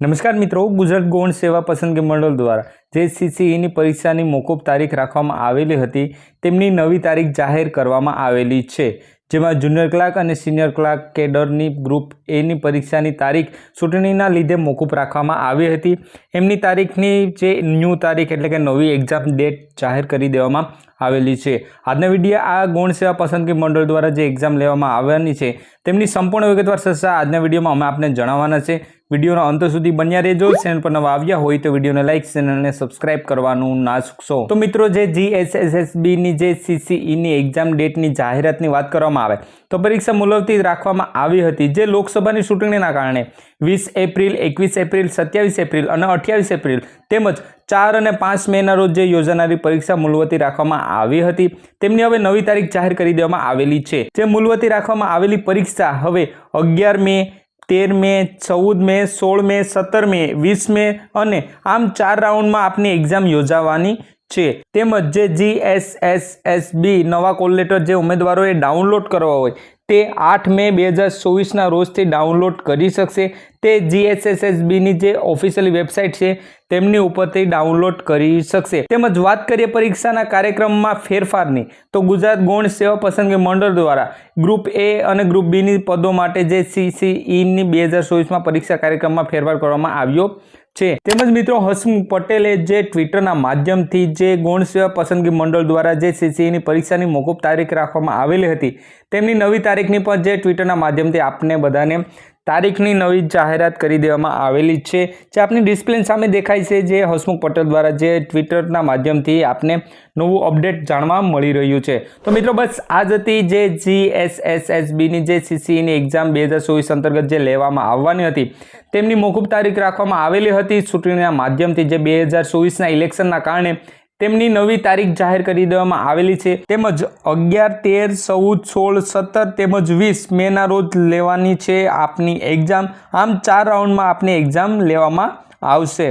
નમસ્કાર મિત્રો, ગુજરાત ગૌણ સેવા પસંદગી મંડળ દ્વારા જે સીસીઈની પરીક્ષાની મોકૂફ તારીખ રાખવામાં આવેલી હતી, તેમની નવી તારીખ જાહેર કરવામાં આવેલી છે. જેમાં જુનિયર ક્લાર્ક અને સિનિયર ક્લાર્ક કેડરની ગ્રુપ એની પરીક્ષાની તારીખ ચૂંટણીના લીધે મોકૂફ રાખવામાં આવી હતી. એમની તારીખની જે ન્યૂ તારીખ એટલે કે નવી એક્ઝામ ડેટ જાહેર કરી દેવામાં આવેલી છે. આજના વીડિયો આ ગૌણ સેવા પસંદગી મંડળ દ્વારા જે એક્ઝામ લેવામાં આવવાની છે, તેમની સંપૂર્ણ વિગતવાર ચર્ચા આજના વિડીયોમાં અમે આપને જણાવવાના છે. વિડીયોનો અંત સુધી બન્યા રહેજો. ચેનલ પર નવા આવ્યા હોય તો વિડીયોને લાઇક ચેનલને સબસ્ક્રાઇબ કરવાનું ના ચૂકશો તો મિત્રો, જે જીએસએસએસબીની જે સીસીઈની એક્ઝામ ડેટની જાહેરાતની વાત કરવામાં આવે. તો પરીક્ષા મુલવતી રાખવામાં આવી હતી. જે લોકસભાની ચૂંટણીના કારણે વીસ એપ્રિલ, એકવીસ એપ્રિલ, સત્યાવીસ એપ્રિલ અને અઠ્યાવીસ એપ્રિલ તેમજ ચાર અને પાંચ મેના રોજ જે યોજાનારી પરીક્ષા મુલવતી રાખવામાં આવી હતી, તેમની હવે નવી તારીખ જાહેર કરી દેવામાં આવેલી છે. જે મુલવતી રાખવામાં આવેલી પરીક્ષા હવે અગિયાર મે, તેર મે, ચૌદ મે, સોળ મે, સત્તર મે, વીસ મે અને આમ ચાર રાઉન્ડમાં આપની એક્ઝામ યોજાવાની છે. તેમજ જે G S S S B નવા કોલ લેટર જે ઉમેદવારોએ ડાઉનલોડ કરવા હોય, તે આઠ મે બે હજાર ચોવીસના રોજથી ડાઉનલોડ કરી શકશે. તે જીએસએસએસબીની જે ઓફિશિયલ વેબસાઇટ છે, તેમની ઉપરથી ડાઉનલોડ કરી શકશે. તેમજ વાત કરીએ પરીક્ષાના કાર્યક્રમમાં ફેરફારની, તો ગુજરાત ગૌણ સેવા પસંદગી મંડળ દ્વારા ગ્રુપ એ અને ગ્રુપ બીની પદો માટે જે સીસીઈની બે હજાર ચોવીસમાં પરીક્ષા કાર્યક્રમમાં ફેરફાર કરવામાં આવ્યો છે. તેમજ મિત્રો, હસમુખ પટેલે જે ટ્વિટરના માધ્યમથી જે ગૌણ સેવા પસંદગી મંડળ દ્વારા જે સીસીઈની પરીક્ષાની મોકૂફ તારીખ રાખવામાં આવેલી હતી, તેમની નવી તારીખની પણ જે ટ્વિટરના માધ્યમથી આપને બધાને તારીખની નવી જાહેરાત કરી દેવામાં આવેલી છે, જે આપની ડિસ્પ્લે સામે દેખાય છે, જે હસમુખ પટેલ દ્વારા જે ટ્વિટરના માધ્યમથી આપને નવું અપડેટ જાણવા મળી રહ્યું છે. તો મિત્રો, બસ આ જ હતી જે જીએસએસએસબીની જે સીસીઈની એક્ઝામ બે હજાર ચોવીસ અંતર્ગત જે લેવામાં આવવાની હતી, તેમની મોકૂફ તારીખ રાખવામાં આવેલી હતી. ચૂંટણીના માધ્યમથી જે બે હજાર ચોવીસના ઇલેક્શનના કારણે તેમની નવી તારીખ જાહેર કરી દેવામાં આવેલી છે. તેમજ અગિયાર, તેર, ચૌદ, સોળ, સત્તર તેમજ વીસ મેના રોજ લેવાની છે આપની એક્ઝામ આમ ચાર રાઉન્ડમાં આપની એક્ઝામ લેવામાં આવશે.